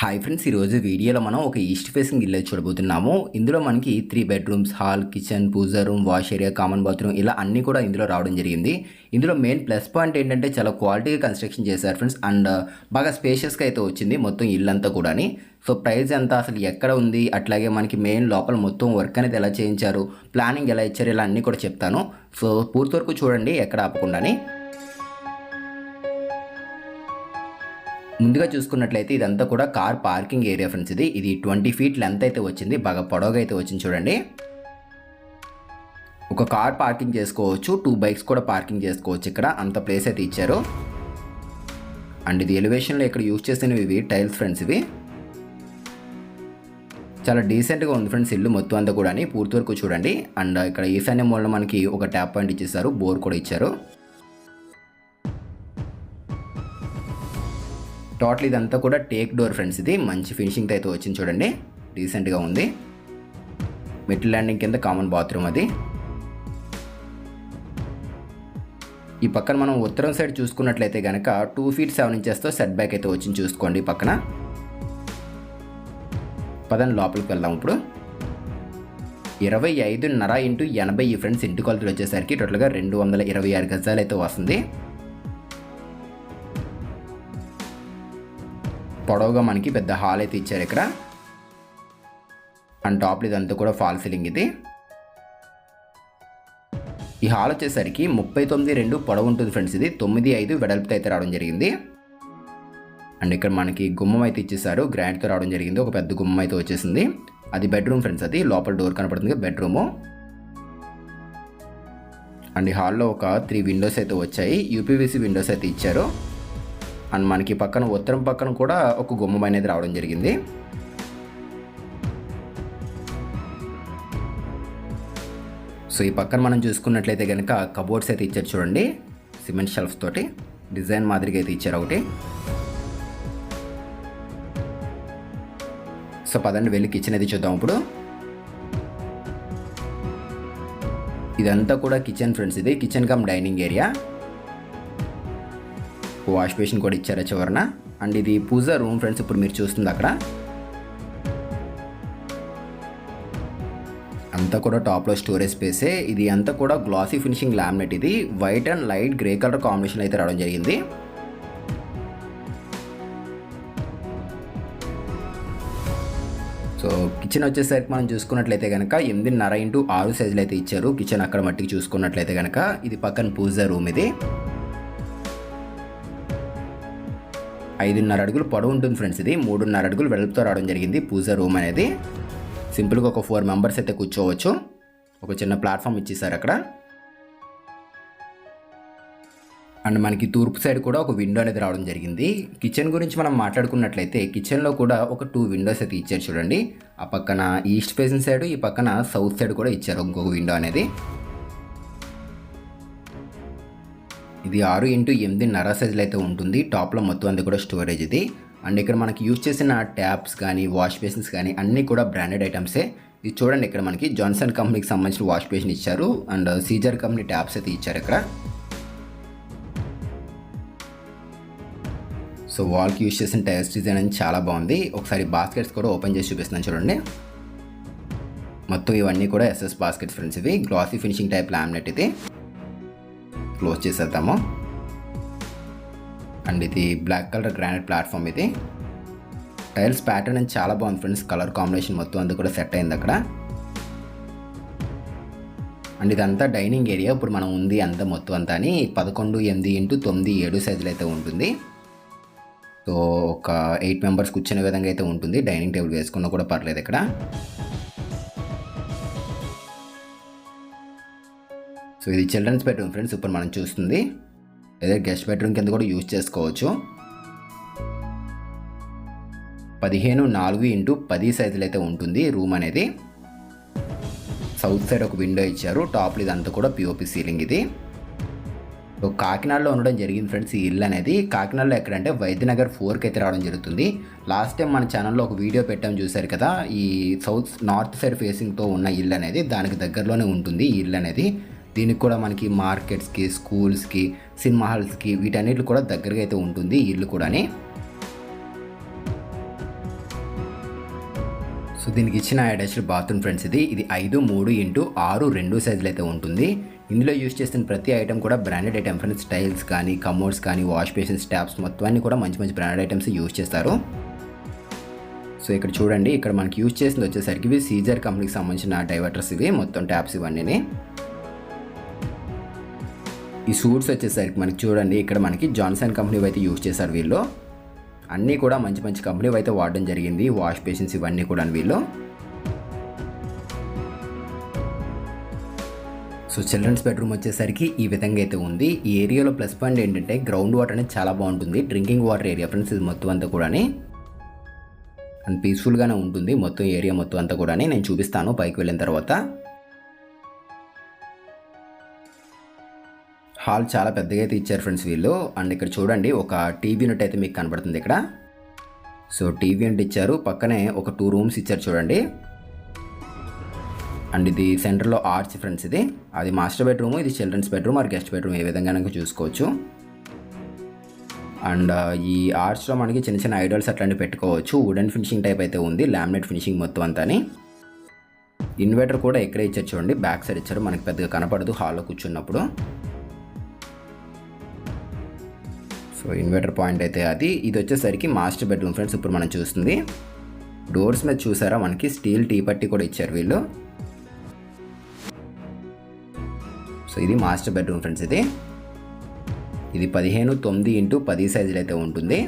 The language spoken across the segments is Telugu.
హాయ్ ఫ్రెండ్స్ ఈరోజు వీడియోలో మనం ఒక ఈస్ట్ ఫేసింగ్ ఇల్లు చూడబోతున్నాము. ఇందులో మనకి three bedrooms hall kitchen puja room wash area common bathroom ఇలా అన్నీ కూడా ఇందులో రావడం జరిగింది. ఇందులో మెయిన్ ప్లస్ పాయింట్ ఏంటంటే చాలా క్వాలిటీగా కన్స్ట్రక్షన్ చేశారు ఫ్రెండ్స్. అండ్ బాగా స్పేషియస్గా అయితే వచ్చింది మొత్తం ఇల్లు అంతా కూడాని. సో ప్రైస్ ఎంత అసలు ఎక్కడ ఉంది? అట్లాగే మనకి మెయిన్ లోపల మొత్తం వర్క్ అనేది ఎలా చేయించారు? ప్లానింగ్ ఎలా ఇచ్చారు? ఇలా అన్నీ కూడా చెప్తాను. సో పూర్తి వరకు చూడండి ఎక్కడ ఆపకుండానే. ముందుగా చూసుకున్నట్లయితే ఇదంతా కూడా కార్ పార్కింగ్ ఏరియా ఫ్రెండ్స్ ఇది. ఇది ట్వంటీ ఫీట్ లెంత్ అయితే వచ్చింది. బాగా పొడవుగా అయితే వచ్చింది చూడండి. ఒక కార్ పార్కింగ్ చేసుకోవచ్చు. టూ బైక్స్ కూడా పార్కింగ్ చేసుకోవచ్చు ఇక్కడ. అంత ప్లేస్ అయితే ఇచ్చారు. అండ్ ఇది ఎలివేషన్లో ఇక్కడ యూజ్ చేసినవి ఇవి టైల్స్ ఫ్రెండ్స్ ఇవి. చాలా డీసెంట్గా ఉంది ఫ్రెండ్స్ ఇల్లు మొత్తం అంతా కూడా పూర్తి వరకు చూడండి. అండ్ ఇక్కడ ఈశాన్య మూలన మనకి ఒక ట్యాప్ పాయింట్ ఇచ్చేసారు. బోర్ కూడా ఇచ్చారు. టోటల్ ఇదంతా కూడా టేక్ డోర్ ఫ్రెండ్స్ ఇది మంచి ఫినిషింగ్తో అయితే వచ్చింది చూడండి. డీసెంట్గా ఉంది. మిడిల్ ల్యాండింగ్ కింద కామన్ బాత్రూమ్ అది. ఈ పక్కన మనం ఉత్తరం సైడ్ చూసుకున్నట్లయితే కనుక టూ ఫీట్ సెవెన్ ఇంచెస్తో సెట్ బ్యాక్ అయితే వచ్చింది చూసుకోండి పక్కన. పదండి లోపలికి వెళ్దాం ఇప్పుడు. ఇరవై ఐదున్నర ఇంటూ ఎనభై ఈ ఫ్రెండ్స్ ఇంటి కొలతలు వచ్చేసరికి టోటల్గా రెండు వందల ఇరవై ఆరు గజాలు అయితే వస్తుంది. పొడవుగా మనకి పెద్ద హాల్ అయితే ఇచ్చారు ఇక్కడ. అండ్ టాప్లో ఇదంతా కూడా ఫాల్ సీలింగ్ ఇది. ఈ హాల్ వచ్చేసరికి ముప్పై తొమ్మిది రెండు పొడవు ఉంటుంది ఫ్రెండ్స్ ఇది. తొమ్మిది ఐదు వెడల్పుతో అయితే రావడం జరిగింది. అండ్ ఇక్కడ మనకి గుమ్మం అయితే ఇచ్చేసారు. గ్రాండ్తో రావడం జరిగింది. ఒక పెద్ద గుమ్మం అయితే వచ్చేసింది. అది బెడ్రూమ్ ఫ్రెండ్స్ అది. లోపల డోర్ కనపడుతుంది బెడ్రూము అండ్ ఈ హాల్లో ఒక త్రీ విండోస్ అయితే వచ్చాయి. యూపీవీసీ విండోస్ అయితే ఇచ్చారు. అండ్ మనకి పక్కన ఉత్తరం పక్కన కూడా ఒక గుమ్మం అనేది రావడం జరిగింది. సో ఈ పక్కన మనం చూసుకున్నట్లయితే కనుక కబోర్డ్స్ అయితే ఇచ్చారు చూడండి. సిమెంట్ షెల్ఫ్స్ తోటి డిజైన్ మాదిరిగా అయితే ఇచ్చారు ఒకటి. సో పదండి వెళ్ళి కిచెన్ అయితే చూద్దాం ఇప్పుడు. ఇదంతా కూడా కిచెన్ ఫ్రెండ్స్ ఇది kitchen come dining area. Wash basin కూడా ఇచ్చారు చివరన? అండ్ ఇది పూజ రూమ్ ఫ్రెండ్స్ ఇప్పుడు మీరు చూస్తుంది అక్కడ. అంతా కూడా టాప్లో స్టోరేజ్ స్పేసే. ఇది అంతా కూడా గ్లాసీ ఫినిషింగ్ లామినేట్ ఇది. White and light grey colour combination అయితే రావడం జరిగింది. సో కిచెన్ వచ్చేసరికి మనం చూసుకున్నట్లయితే కనుక ఎనిమిదిన్నర ఇంటూ ఆరు సైజులు అయితే ఇచ్చారు. కిచెన్ అక్కడ మట్టికి చూసుకున్నట్లయితే కనుక ఇది పక్కన పూజ రూమ్ ఇది. ఐదున్నర అడుగులు పొడవు ఉంటుంది ఫ్రెండ్స్ ఇది. మూడున్నర అడుగులు వెడల్పుతో రావడం జరిగింది. పూజ రూమ్ అనేది. సింపుల్గా ఒక ఫోర్ మెంబర్స్ అయితే కూర్చోవచ్చు. ఒక చిన్న ప్లాట్ఫామ్ ఇచ్చేసారు అక్కడ. అండ్ మనకి తూర్పు సైడ్ కూడా ఒక విండో అనేది రావడం జరిగింది. కిచెన్ గురించి మనం మాట్లాడుకున్నట్లయితే కిచెన్లో కూడా ఒక టూ విండోస్ అయితే ఇచ్చారు చూడండి. ఆ పక్కన ఈస్ట్ ఫేసింగ్ సైడ్ ఈ పక్కన సౌత్ సైడ్ కూడా ఇచ్చారు ఇంకొక విండో అనేది. ఇది ఆరు ఇంటూ ఎనిమిదిన్నర సైజులు అయితే ఉంటుంది. టాప్లో మొత్తం అంతా కూడా స్టోరేజ్ ఇది. అండ్ ఇక్కడ మనకి యూజ్ చేసిన ట్యాప్స్ కానీ వాష్ బేసిన్స్ కానీ అన్నీ కూడా బ్రాండెడ్ ఐటమ్సే. ఇది చూడండి ఇక్కడ మనకి జాన్సన్ కంపెనీకి సంబంధించిన వాష్ బేసిన్ ఇచ్చారు. అండ్ సీజర్ కంపెనీ ట్యాప్స్ అయితే ఇచ్చారు ఇక్కడ. సో వాల్కి యూజ్ చేసిన టైల్స్ డిజైన్ అని చాలా బాగుంది. ఒకసారి బాస్కెట్స్ కూడా ఓపెన్ చేసి చూపిస్తున్నాను చూడండి. మొత్తం ఇవన్నీ కూడా ఎస్ఎస్ బాస్కెట్స్ ఫ్రెండ్స్ ఇవి. గ్లాసీ ఫినిషింగ్ టైప్ లామినేట్ ఇది. క్లోజ్ చేసేద్దాము. అండ్ ఇది బ్లాక్ కలర్ గ్రానైట్ ప్లాట్ఫామ్ ఇది. టైల్స్ ప్యాటర్న్ అని చాలా బాగుంది ఫ్రెండ్స్ కలర్ కాంబినేషన్ మొత్తం అంతా కూడా సెట్ అయింది అక్కడ. అండ్ ఇదంతా డైనింగ్ ఏరియా ఇప్పుడు మనం ఉంది అంతా మొత్తం అంతా అని పదకొండు ఎనిమిది ఇంటూ తొమ్మిది ఏడు సైజులు అయితే ఉంటుంది. సో ఒక ఎయిట్ మెంబర్స్ కూర్చునే విధంగా అయితే ఉంటుంది డైనింగ్ టేబుల్ వేసుకున్నా కూడా పర్లేదు ఇక్కడ. సో ఇది చిల్డ్రన్స్ బెడ్రూమ్ ఫ్రెండ్స్. ఇప్పుడు మనం చూస్తుంది. లేదా గెస్ట్ బెడ్రూమ్ కింద కూడా యూజ్ చేసుకోవచ్చు. పదిహేను నాలుగు ఇంటూ పది సైజులు అయితే ఉంటుంది రూమ్ అనేది. సౌత్ సైడ్ ఒక విండో ఇచ్చారు. టాప్లో ఇదంతా కూడా పిఓపి సీలింగ్ ఇది. సో కాకినాడలో ఉండడం జరిగింది ఫ్రెండ్స్ ఈ ఇల్లు అనేది. కాకినాడలో ఎక్కడంటే వైద్యనగర్ ఫోర్కి అయితే రావడం జరుగుతుంది. లాస్ట్ టైం మన ఛానల్లో ఒక వీడియో పెట్టాం చూశారు కదా. ఈ సౌత్ నార్త్ సైడ్ ఫేసింగ్తో ఉన్న ఇల్లు అనేది దానికి దగ్గరలోనే ఉంటుంది ఈ ఇల్లు అనేది. దీనికి కూడా మనకి మార్కెట్స్కి స్కూల్స్కి సినిమా హాల్స్కి వీటన్నిటి కూడా దగ్గరగా అయితే ఉంటుంది ఇల్లు కూడాని. సో దీనికి ఇచ్చిన అటాచ్డ్ బాత్రూమ్ ఫ్రెండ్స్ ఇది. ఇది ఐదు మూడు ఇంటూ ఆరు రెండు సైజులు అయితే ఉంటుంది. ఇందులో యూజ్ చేసిన ప్రతి ఐటమ్ కూడా బ్రాండెడ్ ఐటమ్ ఫ్రెండ్స్. టైల్స్ కానీ కమోడ్స్ కానీ వాష్ బేసిన్స్ ట్యాప్స్ మొత్తం అన్ని కూడా మంచి మంచి బ్రాండెడ్ ఐటమ్స్ యూజ్ చేస్తారు. సో ఇక్కడ చూడండి. ఇక్కడ మనకి యూజ్ చేసింది వచ్చేసరికి ఇవి సీజర్ కంపెనీకి సంబంధించిన డైవర్టర్స్ ఇవి. మొత్తం ట్యాప్స్ ఇవన్నీ ఈ సూట్స్ వచ్చేసరికి మనకి చూడండి ఇక్కడ మనకి జాన్సన్ కంపెనీ అయితే యూజ్ చేశారు వీళ్ళు. అన్నీ కూడా మంచి మంచి కంపెనీ అయితే వాడడం జరిగింది వాష్ బేసిన్స్ ఇవన్నీ కూడా వీళ్ళు. సో చిల్డ్రన్స్ బెడ్రూమ్ వచ్చేసరికి ఈ విధంగా అయితే ఉంది. ఈ ఏరియాలో ప్లస్ పాయింట్ ఏంటంటే గ్రౌండ్ వాటర్ అనేది చాలా బాగుంటుంది. డ్రింకింగ్ వాటర్ ఏరియా ఫ్రెండ్స్ ఇది మొత్తం అంతా కూడా అండ్ పీస్ఫుల్గానే ఉంటుంది మొత్తం ఏరియా మొత్తం అంతా కూడా నేను చూపిస్తాను పైకి వెళ్ళిన తర్వాత. హాల్ చాలా పెద్దగా అయితే ఇచ్చారు ఫ్రెండ్స్ వీళ్ళు. అండ్ ఇక్కడ చూడండి ఒక టీవీ యూనిట్ అయితే మీకు కనబడుతుంది ఇక్కడ. సో టీవీ యూనిట్ ఇచ్చారు. పక్కనే ఒక టూ రూమ్స్ ఇచ్చారు చూడండి. అండ్ ఇది సెంటర్లో ఆర్చ్ ఫ్రెండ్స్ ఇది. అది మాస్టర్ బెడ్రూమ్ ఇది children's bedroom or guest bedroom ఏ విధంగా చూసుకోవచ్చు. అండ్ ఈ ఆర్చ్లో మనకి చిన్న చిన్న ఐడల్స్ అట్లాంటివి పెట్టుకోవచ్చు. వుడెన్ ఫినిషింగ్ టైప్ అయితే ఉంది. లామినేట్ ఫినిషింగ్ మొత్తం అంతాని. ఇన్వర్టర్ కూడా ఎక్కడే ఇచ్చారు చూడండి బ్యాక్ సైడ్ ఇచ్చారు. మనకి పెద్దగా కనపడదు హాల్లో కూర్చున్నప్పుడు. సో ఇన్వర్టర్ పాయింట్ అయితే అది. ఇది వచ్చేసరికి మాస్టర్ బెడ్రూమ్ ఫ్రెండ్స్ ఇప్పుడు మనం చూస్తుంది. డోర్స్ మీద చూసారా? మనకి స్టీల్ టీ పట్టి కూడా ఇచ్చారు వీళ్ళు. సో ఇది మాస్టర్ బెడ్రూమ్ ఫ్రెండ్స్ ఇది. ఇది పదిహేను తొమ్మిది ఇంటూ పది సైజులు అయితే ఉంటుంది.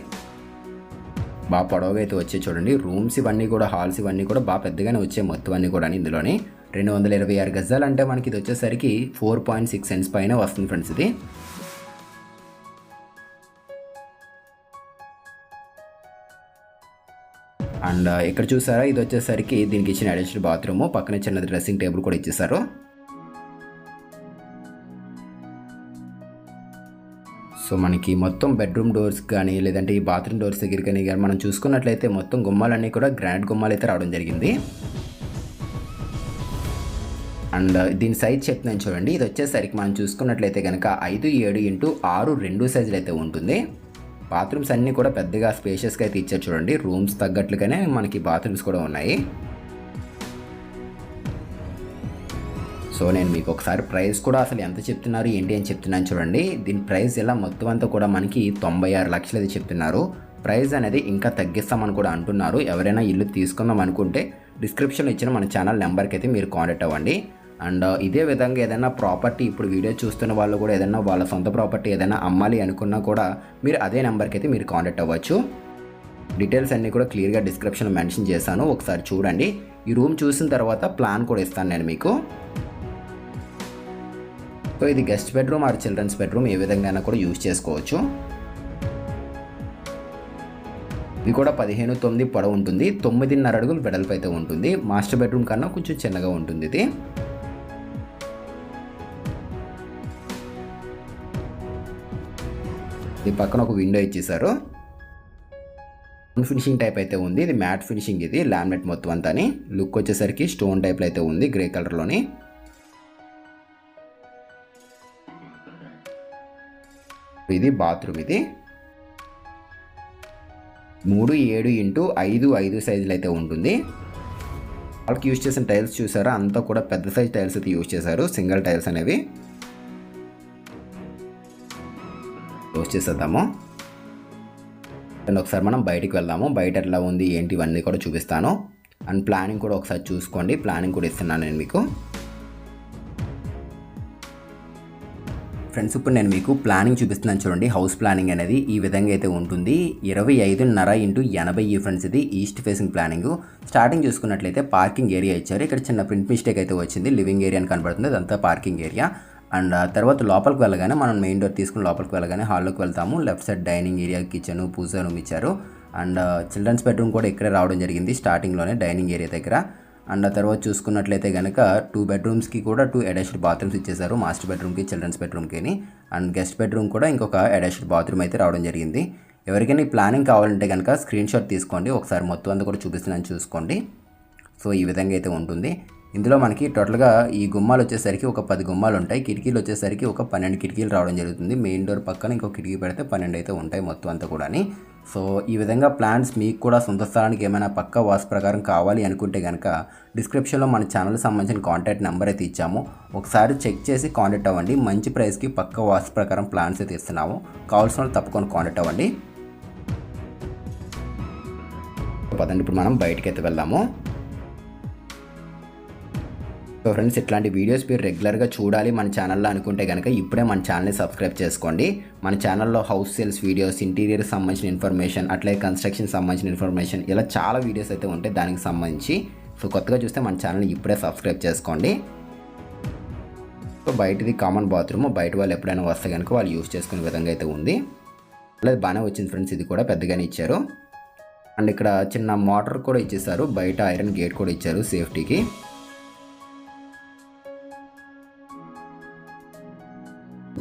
బాగా పొడవుగా అయితే వచ్చే చూడండి. రూమ్స్ ఇవన్నీ కూడా హాల్స్ ఇవన్నీ కూడా బాగా పెద్దగానే వచ్చే మొత్తం అన్నీ కూడా ఇందులోని. రెండు వందల ఇరవై ఆరు గజాలు అంటే మనకి ఇది వచ్చేసరికి ఫోర్ పాయింట్ సిక్స్ సెన్స్ పైన వస్తుంది ఫ్రెండ్స్ ఇది. అండ్ ఇక్కడ చూసారా ఇది వచ్చేసరికి దీనికి ఇచ్చిన అడిషనల్ బాత్రూమ్. పక్కన చిన్న డ్రెస్సింగ్ టేబుల్ కూడా ఇచ్చేసారు సో మనకి మొత్తం బెడ్రూమ్ డోర్స్ కానీ లేదంటే ఈ బాత్రూమ్ డోర్స్ దగ్గర కానీ కానీ మనం చూసుకున్నట్లయితే మొత్తం గుమ్మాలన్నీ కూడా గ్రాండ్ గుమ్మాలు అయితే రావడం జరిగింది. అండ్ దీని సైజ్ చెప్తున్నాను చూడండి. ఇది వచ్చేసరికి మనం చూసుకున్నట్లయితే కనుక ఐదు ఏడు ఇంటూ ఆరు రెండు సైజులు అయితే ఉంటుంది. బాత్రూమ్స్ అన్నీ కూడా పెద్దగా స్పేషియస్గా అయితే ఇచ్చారు చూడండి. రూమ్స్ తగ్గట్లుగానే మనకి బాత్రూమ్స్ కూడా ఉన్నాయి. సో నేను మీకు ఒకసారి ప్రైస్ కూడా అసలు ఎంత చెప్తున్నారు ఏంటి అని చెప్తున్నాను చూడండి. దీని ప్రైస్ ఇలా మొత్తం అంతా కూడా మనకి తొంభై ఆరు లక్షలు అయితే చెప్తున్నారు. ప్రైస్ అనేది ఇంకా తగ్గిస్తామని కూడా అంటున్నారు. ఎవరైనా ఇల్లు తీసుకుందాం అనుకుంటే డిస్క్రిప్షన్లో ఇచ్చిన మన ఛానల్ నెంబర్కి అయితే మీరు కాంటాక్ట్ అవ్వండి. అండ్ ఇదే విధంగా ఏదైనా ప్రాపర్టీ ఇప్పుడు వీడియో చూస్తున్న వాళ్ళు కూడా ఏదైనా వాళ్ళ సొంత ప్రాపర్టీ ఏదైనా అమ్మాలి అనుకున్నా కూడా మీరు అదే నెంబర్కి అయితే మీరు కాంటాక్ట్ అవ్వచ్చు. డీటెయిల్స్ అన్నీ కూడా క్లియర్గా డిస్క్రిప్షన్లో మెన్షన్ చేశాను. ఒకసారి చూడండి. ఈ రూమ్ చూసిన తర్వాత ప్లాన్ కూడా ఇస్తాను నేను మీకు. సో ఇది guest bedroom or children's bedroom ఏ విధంగా కూడా యూజ్ చేసుకోవచ్చు. ఇది కూడా పదిహేను తొమ్మిది పొడవు ఉంటుంది. తొమ్మిదిన్నర అడుగులు వెడల్పు అయితే ఉంటుంది. మాస్టర్ బెడ్రూమ్ కన్నా కొంచెం చిన్నగా ఉంటుంది ఇది. ఇది పక్కన ఒక విండో ఇచ్చేసారు ఫినిషింగ్ టైప్ అయితే ఉంది. ఇది మ్యాట్ ఫినిషింగ్ ఇది. లామినేట్ మొత్తం అంతా లుక్ వచ్చేసరికి స్టోన్ టైప్లో అయితే ఉంది. గ్రే కలర్లోని ఇది బాత్రూమ్ ఇది. మూడు ఏడు ఇంటూ ఐదు ఐదు సైజులు అయితే ఉంటుంది. వాళ్ళకి యూజ్ చేసిన టైల్స్ చూసారా? అంతా కూడా పెద్ద సైజ్ టైల్స్ అయితే యూజ్ చేశారు. సింగిల్ టైల్స్ అనేవి. క్లోజ్ చేసేద్దాము. అండ్ ఒకసారి మనం బయటికి వెళ్దాము. బయట ఎట్లా ఉంది ఏంటి ఇవన్నీ కూడా చూపిస్తాను. అండ్ ప్లానింగ్ కూడా ఒకసారి చూసుకోండి. ప్లానింగ్ కూడా ఇస్తున్నాను నేను మీకు. ఫ్రెండ్స్ ఇప్పుడు నేను మీకు ప్లానింగ్ చూపిస్తున్నాను చూడండి. హౌస్ ప్లానింగ్ అనేది ఈ విధంగా అయితే ఉంటుంది. ఇరవై ఐదున్నర ఇంటూ ఎనభై ఈ ఫ్రెండ్స్ ఇది ఈస్ట్ ఫేసింగ్ ప్లానింగ్. స్టార్టింగ్ చూసుకున్నట్లయితే పార్కింగ్ ఏరియా ఇచ్చారు. ఇక్కడ చిన్న ప్రింట్ మిస్టేక్ అయితే వచ్చింది. లివింగ్ ఏరియా అని కనబడుతుంది. అదంతా పార్కింగ్ ఏరియా. అండ్ తర్వాత లోపలికి వెళ్ళగానే మనం మెయిన్ డోర్ తీసుకుని లోపలికి వెళ్ళగానే హాల్లోకి వెళ్తాము. Left side dining area kitchen puja room ఇచ్చారు. అండ్ చిల్డ్రన్స్ బెడ్రూమ్ కూడా ఇక్కడే రావడం జరిగింది స్టార్టింగ్లోనే డైనింగ్ ఏరియా దగ్గర. అండ్ ఆ తర్వాత చూసుకున్నట్లయితే కనుక టూ బెడ్రూమ్స్కి కూడా టూ అటాచ్డ్ బాత్రూమ్స్ ఇచ్చేసారు మాస్టర్ బెడ్రూమ్కి చిల్డ్రన్స్ బెడ్రూమ్కి అండ్ గెస్ట్ బెడ్రూమ్ కూడా ఇంకొక అటాచ్డ్ బాత్రూమ్ అయితే రావడం జరిగింది. ఎవరికైనా ఈ ప్లానింగ్ కావాలంటే కనుక స్క్రీన్ షాట్ తీసుకోండి. ఒకసారి మొత్తం అంతా కూడా చూపిస్తున్నాను చూసుకోండి. సో ఈ విధంగా అయితే ఉంటుంది. ఇందులో మనకి టోటల్గా ఈ గుమ్మాలు వచ్చేసరికి ఒక పది గుమ్మాలు ఉంటాయి. కిటికీలు వచ్చేసరికి ఒక పన్నెండు కిటికీలు రావడం జరుగుతుంది. మెయిన్ డోర్ పక్కన ఇంకో కిటికీ పెడితే పన్నెండు అయితే ఉంటాయి మొత్తం అంతా కూడా సో ఈ విధంగా ప్లాన్స్ మీకు కూడా సొంత స్థలానికి ఏమైనా పక్క వాస్తు ప్రకారం కావాలి అనుకుంటే కనుక డిస్క్రిప్షన్లో మన ఛానల్కి సంబంధించిన కాంటాక్ట్ నెంబర్ అయితే ఇచ్చాము. ఒకసారి చెక్ చేసి కాంటాక్ట్ అవ్వండి. మంచి ప్రైస్కి పక్క వాస్తు ప్రకారం ప్లాన్స్ అయితే ఇస్తున్నాము. కావాల్సిన వాళ్ళు తప్పకుండా కాంటాక్ట్ అవ్వండి. పదండి ఇప్పుడు మనం బయటికి అయితే వెళ్దాము. సో ఫ్రెండ్స్ ఇట్లాంటి వీడియోస్ మీరు రెగ్యులర్గా చూడాలి మన ఛానల్లో అనుకుంటే కనుక ఇప్పుడే మన ఛానల్ని సబ్స్క్రైబ్ చేసుకోండి. మన ఛానల్లో హౌస్ సేల్స్ వీడియోస్ ఇంటీరియర్ సంబంధించిన ఇన్ఫర్మేషన్ అట్లాగే కన్స్ట్రక్షన్ సంబంధించిన ఇన్ఫర్మేషన్ ఇలా చాలా వీడియోస్ అయితే ఉంటాయి దానికి సంబంధించి. సో కొత్తగా చూస్తే మన ఛానల్ని ఇప్పుడే సబ్స్క్రైబ్ చేసుకోండి. సో బయటది కామన్ బాత్రూమ్ బయట వాళ్ళు ఎప్పుడైనా వస్తే కనుక వాళ్ళు యూజ్ చేసుకునే విధంగా అయితే ఉంది. అలాగే బాగానే వచ్చింది ఫ్రెండ్స్ ఇది కూడా పెద్దగానే ఇచ్చారు. అండ్ ఇక్కడ చిన్న మోటార్ కూడా ఇచ్చేసారు బయట ఐరన్ గేట్ కూడా ఇచ్చారు సేఫ్టీకి.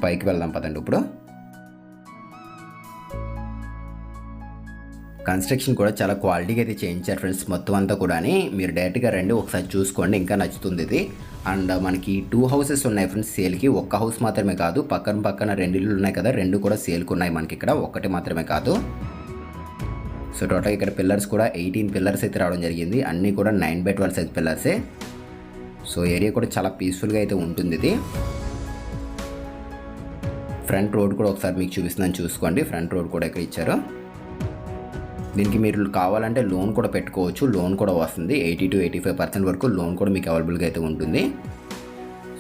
పైకి వెళ్దాం పదండి ఇప్పుడు. కన్స్ట్రక్షన్ కూడా చాలా క్వాలిటీగా అయితే చేయించారు ఫ్రెండ్స్ మొత్తం అంతా కూడా మీరు డైరెక్ట్గా రండి ఒకసారి చూసుకోండి ఇంకా నచ్చుతుంది ఇది. అండ్ మనకి టూ హౌసెస్ ఉన్నాయి ఫ్రెండ్స్ సేల్కి ఒక్క హౌస్ మాత్రమే కాదు పక్కన పక్కన రెండు ఇల్లు ఉన్నాయి కదా రెండు కూడా సేల్కి ఉన్నాయి మనకి ఇక్కడ ఒక్కటి మాత్రమే కాదు. సో టోటల్ ఇక్కడ పిల్లర్స్ కూడా ఎయిటీన్ పిల్లర్స్ అయితే రావడం జరిగింది అన్నీ కూడా నైన్ బై ట్వెల్వ్ సైజ్ పిల్లర్సే సో ఏరియా కూడా చాలా పీస్ఫుల్గా అయితే ఉంటుంది ఇది. ఫ్రంట్ రోడ్ కూడా ఒకసారి మీకు చూపిస్తున్నాను. చూసుకోండి. ఫ్రంట్ రోడ్ కూడా ఇక్కడ ఇచ్చారు. దీనికి మీరు కావాలంటే లోన్ కూడా పెట్టుకోవచ్చు. లోన్ కూడా వస్తుంది. Eighty to eighty five percent వరకు లోన్ కూడా మీకు అవైలబుల్గా అయితే ఉంటుంది.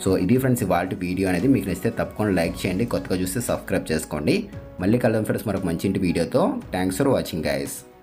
సో ఇది ఫ్రెండ్స్ ఇవాళ వీడియో అనేది. మీకు నచ్చితే తప్పకుండా లైక్ చేయండి. కొత్తగా చూస్తే సబ్స్క్రైబ్ చేసుకోండి. మళ్ళీ కలదాం ఫ్రెండ్స్ మరొక మంచి ఇంటి వీడియోతో. Thanks for watching guys